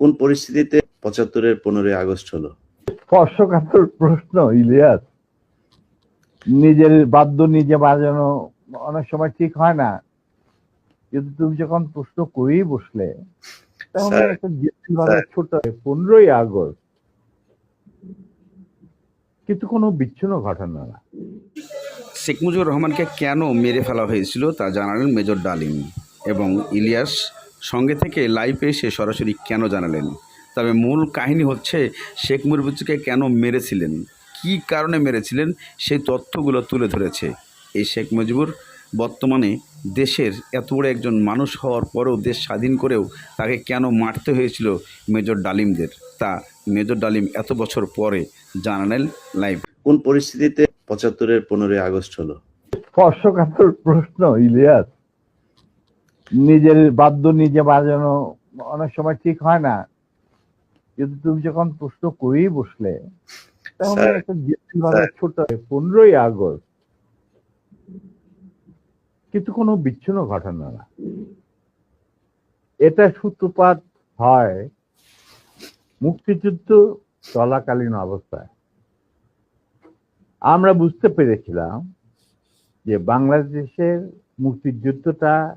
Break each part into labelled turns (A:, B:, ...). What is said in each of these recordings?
A: কোন পরিস্থিতিতে পঁচাত্তরের পনেরোই আগস্ট হলো?
B: স্পর্শকাতর প্রশ্ন ইলিয়াস। নিজের বাদ্য নিজে বাজানো অনেক সময় ঠিক হয় না। কিন্তু তুমি যখন প্রশ্ন করেই বসলে তখন একটা ছোট পনেরোই আগস্ট। কিন্তু কোনো বিচ্ছিন্ন ঘটনা না।
C: শেখ মুজিবুর রহমানকে কেন মেরে ফেলা হয়েছিল তা জানালেন মেজর ডালিম এবং ইলিয়াস সঙ্গে থেকে লাইভে এসে সরাসরি কেন জানালেন? তবে মূল কাহিনী হচ্ছে শেখ মুজিবুরকে কেন মেরেছিলেন? কী কারণে মেরেছিলেন? সেই তথ্যগুলো তুলে ধরেছে। এই শেখ মুজিবুর বর্তমানে দেশের এত বড় একজন মানুষ হওয়ার পরেও দেশ স্বাধীন করেও তাকে কেন মারতে হয়েছিল মেজর ডালিমদের? তা মেজর ডালিম এত বছর পরে জানালেন লাইভ
A: কোন পরিস্থিতিতে পঁচাত্তরের পনেরোই আগস্ট হলো?
B: স্পর্শকাতর প্রশ্ন ইলিয়াস। নিজের বাদ্য নিজে বাজানো অনেক সময় ঠিক হয় না। কিন্তু তুমি যখন প্রশ্ন করেই বসলে তখন একটা ছোট পনেরোই আগস্ট কিন্তু কোনো বিচ্ছিন্ন ঘটনা না। এটা সূত্রপাত হয় মুক্তিযুদ্ধ চলাকালীন অবস্থায়। আমরা বুঝতে পেরেছিলাম যে বাংলাদেশের মুক্তিযুদ্ধটা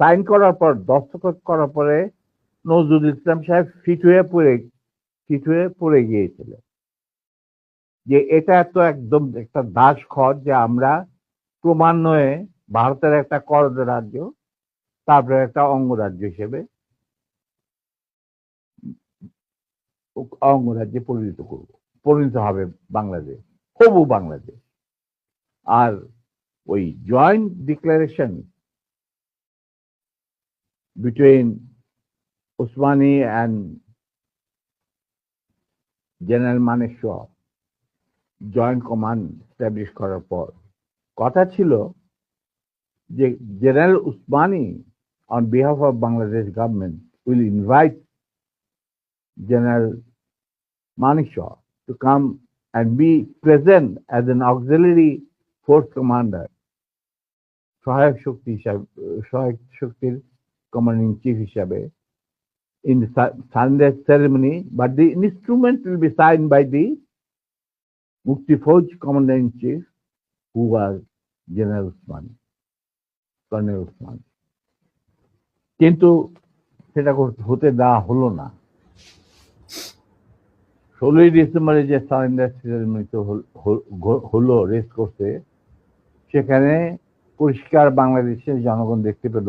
B: সাইন করার পর, দস্তখত করার পরে নজরুল ইসলাম সাহেব ফিট হয়ে পড়ে, ফিট হয়ে পড়ে গিয়েছিল যে এটা তো একদম একটা দাস খত যে আমরা ক্রমান্বয়ে ভারতের একটা কর রাজ্য, তারপরে একটা অঙ্গরাজ্য হিসেবে অঙ্গরাজ্যে পরিণত করব, পরিণত হবে বাংলাদেশ, হবু বাংলাদেশ। আর ওই joint declaration between Osmani and general Maneshwar joint command establish করার পর কথা ছিল যে general Osmani on behalf of Bangladesh government will invite general Maneshwar to come and be present as an auxiliary force commander সহায়ক শক্তি হিসাবে সহায়ক শক্তির কমান্ডিং চিফ হিসাবে in Sunday ceremony but the instrument will be sign by the Mukti Fauj commanding chief who are general Usman colonel Usman কিন্তু সেটা হতে দেওয়া হলো না। ষোলোই ডিসেম্বরে যে সারেন্ডার সেরেমনি তো হলো রেস করতে সেখানে পরিষ্কার বাংলাদেশের জনগণ দেখতে পেল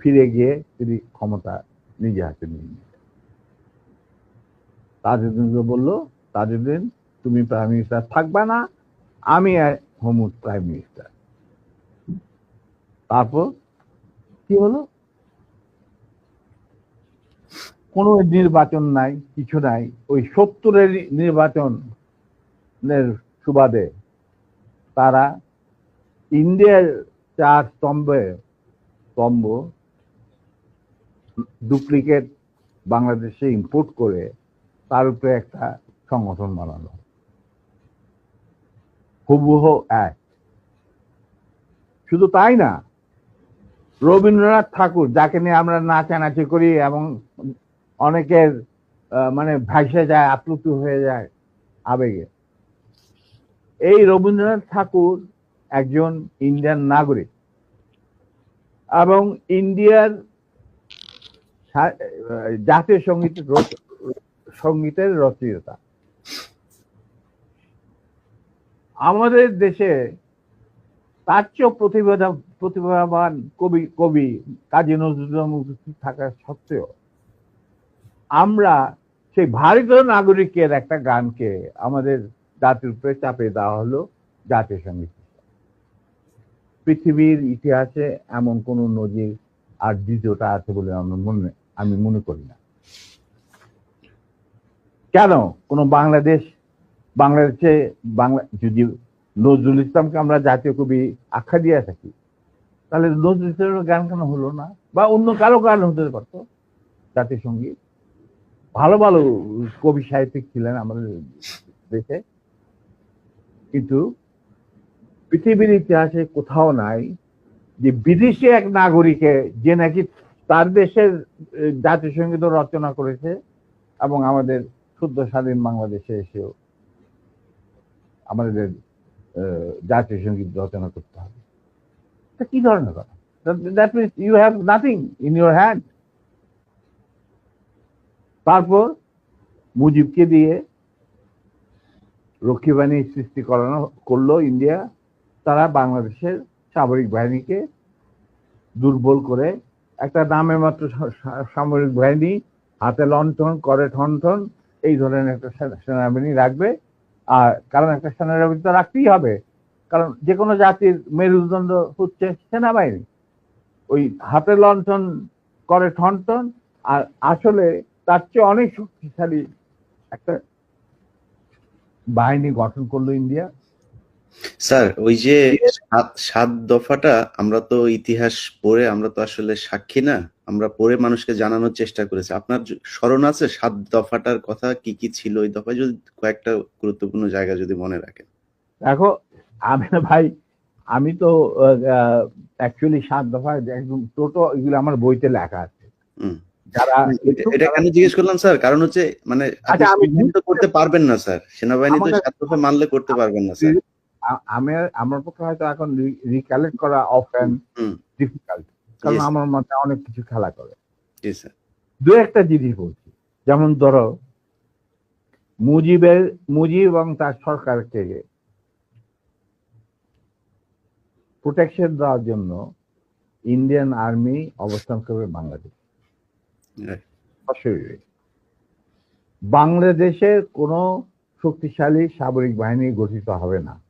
B: ফিরে গিয়ে তিনি ক্ষমতা নিজে হাতে নিয়ে নিলেন। তাজউদ্দিনকে বলল, তাজউদ্দিন, তুমি প্রাইম মিনিস্টার থাকবে না, আমি হোম প্রাইম মিনিস্টার তারপর কি হলো? কোনো নির্বাচন নাই, কিছু নাই, ওই সত্তরের নির্বাচনের সুবাদে তারা ইন্ডিয়ার চার স্তম্ভে স্তম্ভ ডুপ্লিকেট বাংলাদেশে ইম্পোর্ট করে তার উপরে একটা সংগঠন বানানো। হুবহ এক। শুধু তাই না, রবীন্দ্রনাথ ঠাকুর, যাকে নিয়ে আমরা নাচানাচি করি এবং অনেকের মানে ভাসে যায়, আপ্লুত হয়ে যায় আবেগে। এই রবীন্দ্রনাথ ঠাকুর একজন ইন্ডিয়ান নাগরিক এবং ইন্ডিয়ার জাতীয় সংগীত সঙ্গীতের রচয়িতা। আমাদের দেশে তার চেয়েও প্রতিভা প্রতিভাবান কবি কবি কাজী নজরুল থাকা সত্ত্বেও আমরা সেই ভারতীয় নাগরিকের একটা গানকে আমাদের জাতির উপরে চাপে দেওয়া হলো জাতীয় সংগীত পৃথিবীর ইতিহাসে এমন কোন নজির আর দ্বিতীয়টা আছে বলে আমার মনে আমি মনে করি না। কেন? কোন বাংলাদেশ, বাংলাদেশে বাংলা যদি নজরুল ইসলামকে আমরা জাতীয় কবি আখ্যা দিয়ে থাকি, তাহলে নজরুল ইসলামের গান কেন হলো না? বা অন্য কারও গান হতে পারতো? জাতীয় সংগীত ভালো ভালো কবি সাহিত্যিক ছিলেন আমাদের দেশে। কিন্তু পৃথিবীর ইতিহাসে কোথাও নাই যে বিদেশি এক নাগরিকে যে নাকি তার দেশের সংগীত রচনা করেছে এবং আমাদের শুদ্ধ স্বাধীন বাংলাদেশে এসেও আমাদের জাতীয় সংগীত রচনা করতে হবে। তা কি ধরনের কথা? That means you have nothing in your hand তারপর মুজিবকে দিয়ে রক্ষী বাহিনী সৃষ্টি করানো, করল ইন্ডিয়া। তারা বাংলাদেশের সামরিক বাহিনীকে দুর্বল করে একটা নামে মাত্র সামরিক বাহিনী, হাতে লণ্ঠন, করে ঠনঠন, এই ধরনের একটা সেনা- সেনাবাহিনী রাখবে। আর কারণ একটা সেনাবাহিনী তো রাখতেই হবে। কারণ যে কোনো জাতির মেরুদণ্ড হচ্ছে সেনাবাহিনী। ওই হাতে লণ্ঠন, করে ঠনঠন, আর আসলে তার চেয়ে অনেক শক্তিশালী একটা বাহিনী গঠন করল ইন্ডিয়া।
A: স্যার ওই যে সাত দফাটা আমরা তো ইতিহাস পড়ে আমরা তো আসলে সাক্ষী না আমরা পড়ে মানুষকে জানানোর চেষ্টা করেছি। আপনার স্মরণ আছে সাত দফাটার কথা কি কি ছিল ওই দফায়? যদি কয়েকটা গুরুত্বপূর্ণ জায়গা যদি মনে রাখেন।
B: দেখো আমি না ভাই আমি তো অ্যাকচুয়ালি সাত দফা একদম টোটো এগুলো আমার বইতে লেখা আছে। যারা
A: এটা কেন জিজ্ঞেস করলাম স্যার? কারণ হচ্ছে মানে আপনি
B: আচ্ছা, আমি
A: করতে পারবেন না স্যার। সেনাবাহিনী তো সাত দফা মানলে করতে পারবেন না স্যার।
B: আমি আমার পক্ষে হয়তো এখন রিকালেক্ট করা অফ অ্যান্ড ডিফিকাল্ট কারণ আমার মাথায় অনেক কিছু খেলা করে। দু একটা জিনিস বলছি। যেমন ধরো মুজিবের মুজিব এবং তার সরকারকে প্রোটেকশন দেওয়ার জন্য ইন্ডিয়ান আর্মি অবস্থান করবে বাংলাদেশ. বাংলাদেশের কোনো শক্তিশালী সামরিক বাহিনী গঠিত হবে না।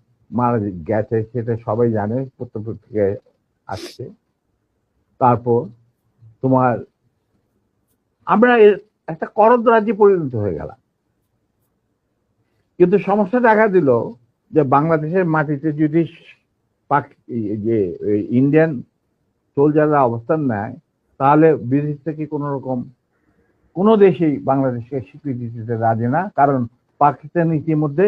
B: মারা গেছে, সেটা সবাই জানে থেকে আসছে। তারপর তোমার, আমরা একটা করদ রাজ্যে পরিণত হয়ে গেলাম। কিন্তু সমস্যা দেখা দিল যে বাংলাদেশের মাটিতে যদি যে ইন্ডিয়ান সোলজাররা অবস্থান নেয়, তাহলে বিদেশ থেকে কোনো রকম, কোনো দেশেই বাংলাদেশকে স্বীকৃতি দিতে রাজি না। কারণ পাকিস্তান ইতিমধ্যে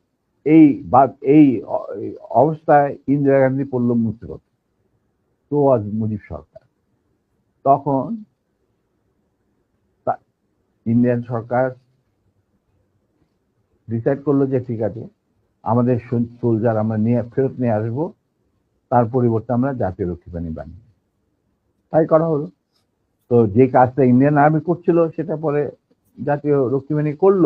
B: এই বা, এই অবস্থায় ইন্দিরা গান্ধী পড়ল মুসিবত তো আজ মুজিব সরকার। তখন ইন্ডিয়ান সরকার ডিসাইড করল যে ঠিক আছে, আমাদের সোলজার আমরা নিয়ে, ফেরত নিয়ে আসব, তার পরিবর্তে আমরা জাতীয় রক্ষী বানিয়ে তাই করা হলো। তো যে কাজটা ইন্ডিয়ান আর্মি করছিল, সেটা পরে জাতীয় রক্ষী করল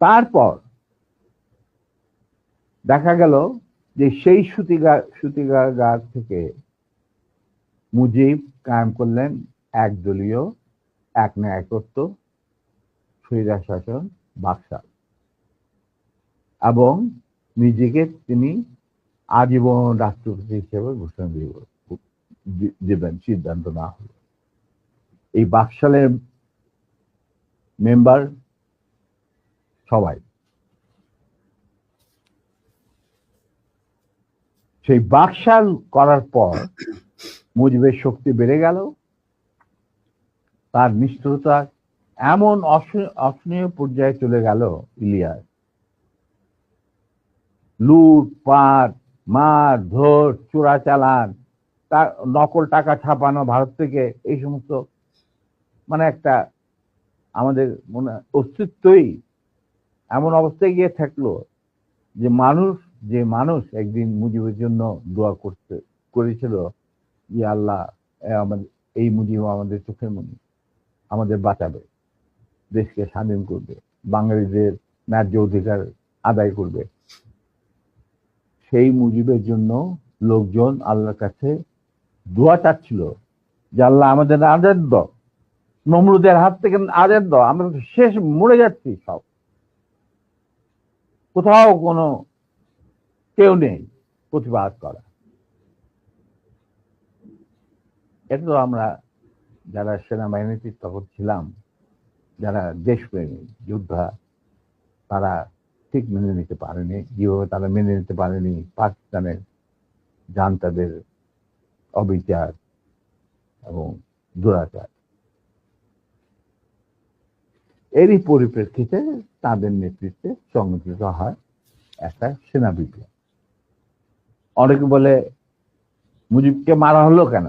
B: তারপর দেখা গেল যে সেই সুতিগা, সুতিগার থেকে মুজিব কায়েম করলেন একদলীয়, এক ন্যায়কত্ব স্বৈরা শাসন বাকশাল। এবং নিজেকে তিনি আজীবন রাষ্ট্রপতি হিসেবে ঘোষণা দিব দিবেন, সিদ্ধান্ত না হলো। এই বাকশালের মেম্বার সবাই। সেই বাকশাল করার পর মুজিবের শক্তি বেড়ে গেল। তার নিষ্ঠুরতা এমন অস- অসহনীয় পর্যায়ে চলে গেল ইলিয়াস। লুট, পাট, মার, ধর, চোরা চালান, তার নকল টাকা ছাপানো, ভারত থেকে এই সমস্ত মানে একটা আমাদের মনে অস্তিত্বই এমন অবস্থায় গিয়ে থাকল যে মানুষ যে মানুষ একদিন মুজিবের জন্য দোয়া করতে, করেছিল যে আল্লাহ আমাদের, এই মুজিব আমাদের চোখের মনি, আমাদের বাঁচাবে, দেশকে স্বাধীন করবে, বাঙালিদের ন্যায্য অধিকার আদায় করবে। সেই মুজিবের জন্য লোকজন আল্লাহর কাছে দোয়া চাচ্ছিল যে, আল্লাহ আমাদের আজাদ দ নমরুদের হাত থেকে আজাদ দ আমরা শেষ মরে যাচ্ছি সব। কোথাও কোনো কেউ নেই প্রতিবাদ করা। এটা তো আমরা যারা সেনাবাহিনীতে তখন ছিলাম, যারা দেশপ্রেমী, যোদ্ধা, তারা ঠিক মেনে নিতে পারেনি। যেভাবে তারা মেনে নিতে পারেনি, পাকিস্তানের জান্তাদের অবিচার এবং দুরাচার। এরই পরিপ্রেক্ষিতে তাদের নেতৃত্বে সংগঠিত হয় একটা সেনা বিপ্লব অনেকে বলে, মুজিবকে মারা হলো কেন?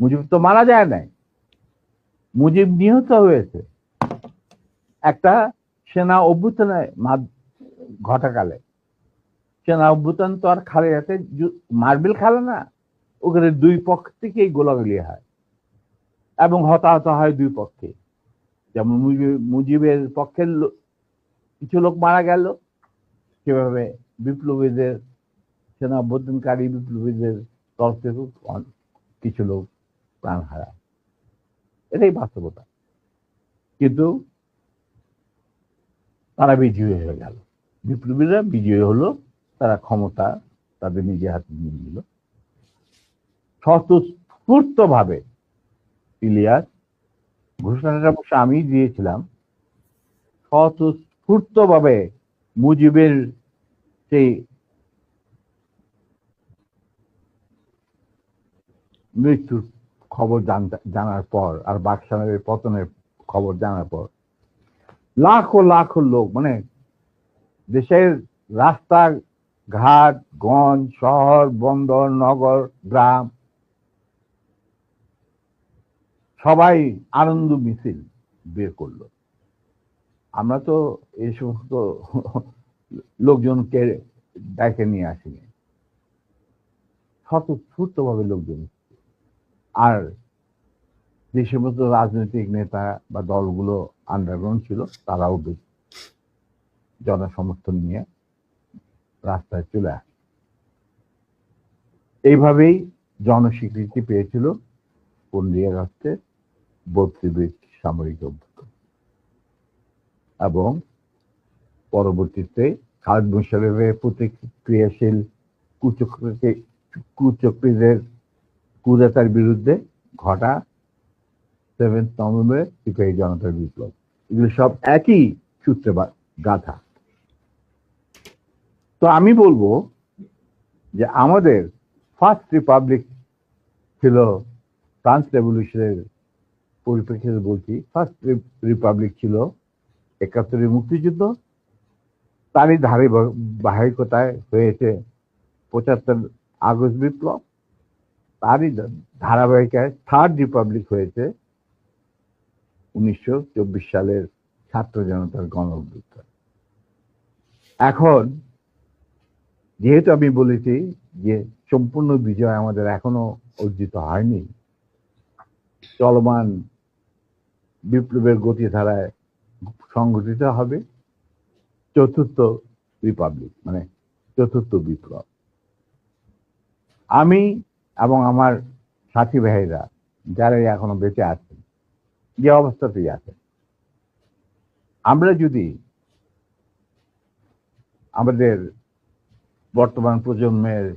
B: মুজিব তো মারা যায় নাই। মুজিব নিহত হয়েছে। একটা সেনা অভ্যুত্থানের মাধ- ঘটাকালে। সেনা অভ্যুত্থান তো আর খালে যাতে মার্বেল খেলে না, ওখানে দুই পক্ষ থেকেই গোলাগুলি হয় এবং হতাহত হয় দুই পক্ষে যেমন মুজিব- মুজিবের পক্ষের কিছু লোক মারা গেল। সেভাবে বিপ্লবীদের সেনা অভ্যুত্থানকারী বিপ্লবীদের তরফ থেকে অন- কিছু লোক প্রাণ হারায়। এটাই বাস্তবতা। কিন্তু তারা বিজয়ী হয়ে গেল। বিপ্লবীরা বিজয়ী হলো, তারা ক্ষমতা তাদের নিজের হাতে নিয়ে নিল। স্বতঃস্ফূর্ত ভাবে ইলিয়াস ঘোষণাটা অবশ্য আমি দিয়েছিলাম। স্বতঃস্ফূর্ত ভাবে মুজিবের সেই মৃত্যুর খবর জানার পর আর বাকশালের পতনের খবর জানার পর লাখো লাখো লোক মানে দেশের রাস্তা ঘাট গঞ্জ, শহর, বন্দর, নগর, গ্রাম সবাই আনন্দ মিছিল বের করল। আমরা তো এই সমস্ত লোকজনকে ডেকে নিয়ে আসিনি। স্বতঃস্ফূর্ত ভাবে লোকজন। আর যে সমস্ত রাজনৈতিক নেতা বা দলগুলো আন্ডারগ্রাউন্ড ছিল, তারাও বেশ জনসমর্থন নিয়ে রাস্তায় চলে আসে। এইভাবেই জনস্বীকৃতি পেয়েছিল পনেরোই আগস্টে বত্রিশ সামরিক অভ্যুত্থান। এবং পরবর্তীতে খালেদ মুশারফের প্রতিক্রিয়াশীল কুচক্রীদের কুদাতার বিরুদ্ধে ঘটা সেভেন্থ নভেম্বর সিপাহী জনতার বিপ্লব। এগুলো সব একই সূত্রে গাথা। তো আমি বলব যে আমাদের ফার্স্ট রিপাবলিক ছিল ফ্রান্স রেভলিউশনের পরিপ্রেক্ষিতে বলছি ফার্স্ট রিপাবলিক ছিল একাত্তরের মুক্তিযুদ্ধ, তারই ধারে বাহিকতায় হয়েছে পঁচাত্তর আগস্ট বিপ্লব, তারই ধারাবাহিকায় থার্ড রিপাবলিক হয়েছে উনিশশো চব্বিশ সালের ছাত্র জনতার গণ এখন যেহেতু আমি বলেছি যে সম্পূর্ণ বিজয় আমাদের এখনও অর্জিত হয়নি, চলমান বিপ্লবের গতিধারায় সংগঠিত হবে চতুর্থ রিপাবলিক মানে চতুর্থ বিপ্লব। আমি এবং আমার সাথী ভাইরা যারা এখনও বেঁচে আছেন, যে অবস্থাতেই আছেন, আমরা যদি আমাদের বর্তমান প্রজন্মের